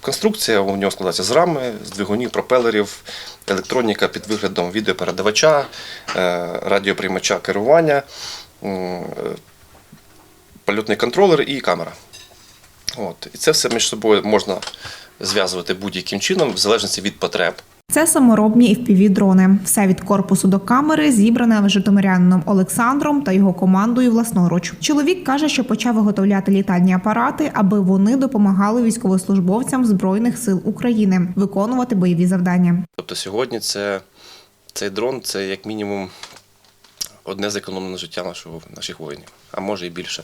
Конструкція у нього складається з рами, з двигунів, пропелерів, електроніка під виглядом відеопередавача, е, радіоприймача керування, е, польотний контролер і камера. От. І це все між собою можна зв'язувати будь-яким чином, в залежності від потреб. Це саморобні FPV-дрони. Все від корпусу до камери зібране житомирянином Олександром та його командою власноруч. Чоловік каже, що почав виготовляти літальні апарати, аби вони допомагали військовослужбовцям збройних сил України виконувати бойові завдання. Тобто сьогодні це, цей дрон це як мінімум одне зекономлене життя нашого, наших воїнів, а може і більше.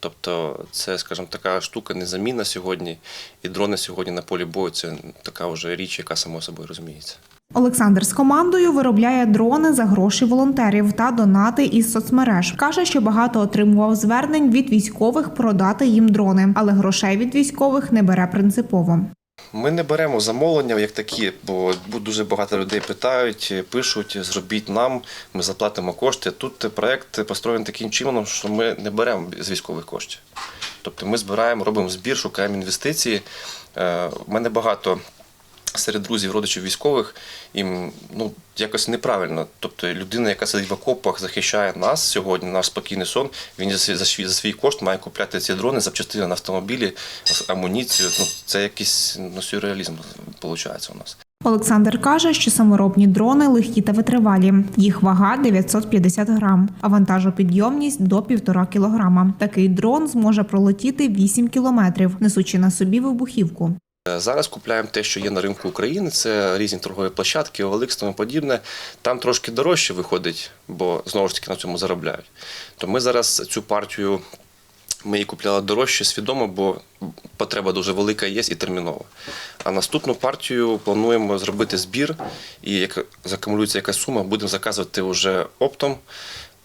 Тобто це, скажімо, така штука незамінна сьогодні, і дрони сьогодні на полі бою це така вже річ, яка само собою розуміється. Олександр з командою виробляє дрони за гроші волонтерів та донати із соцмереж. каже, що багато отримував звернень від військових продати їм дрони, але грошей від військових не бере принципово. Ми не беремо замовлення як такі, бо дуже багато людей питають, пишуть, зробіть нам, ми заплатимо кошти. Тут проект построєний таким чином, що ми не беремо з військових коштів. Тобто ми збираємо, робимо збір, шукаємо інвестиції. Е, У мене багато серед друзів, родичів військових, їм ну, якось неправильно. Тобто людина, яка сидить в окопах, захищає нас сьогодні, наш спокійний сон, він за свій, за свій, за свій кошт має купляти ці дрони, запчастини на автомобілі, амуніцію. Ну, це якийсь ну, сюрреалізм виходить у нас. Олександр каже, що саморобні дрони легкі та витривалі. Їх вага 950 грам, а вантажопідйомність до 1,5 кілограма. Такий дрон зможе пролетіти 8 кілометрів, несучи на собі вибухівку. Е, Зараз купляємо те, що є на ринку України. Це різні торгові площадки, OLX, тому подібне. Там трошки дорожче виходить, бо знову ж таки на цьому заробляють. То ми зараз цю партію ми її купляли дорожче свідомо, бо потреба дуже велика є і термінова. А наступну партію плануємо зробити збір, і як закумулюється якась сума, будемо заказувати вже оптом.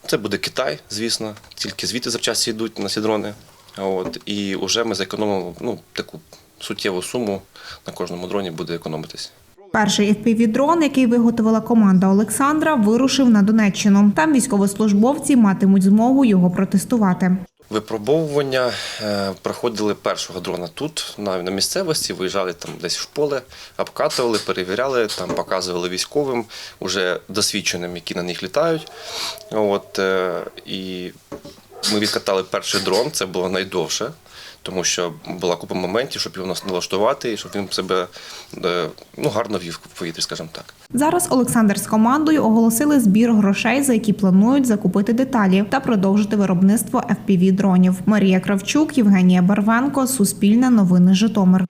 Це буде Китай, звісно, тільки звідти запчасті йдуть на ці дрони. От, і вже ми зекономимо ну, таку суттєву суму на кожному дроні буде економитись. Перший FPV-дрон, який виготовила команда Олександра, вирушив на Донеччину. Там військовослужбовці матимуть змогу його протестувати. Випробовування е, проходили першого дрона тут, на, на місцевості, виїжджали там десь в поле, обкатували, перевіряли, там показували військовим, уже досвідченим, які на них літають. От, е, і ми відкатали перший дрон, це було найдовше, тому що була купа моментів, щоб його налаштувати і щоб він себе е, ну, гарно вів в повітрі, скажімо так. Зараз Олександр з командою оголосили збір грошей, за які планують закупити деталі та продовжити виробництво FPV-дронів. Марія Кравчук, Євгенія Барвенко, Суспільне новини Житомир.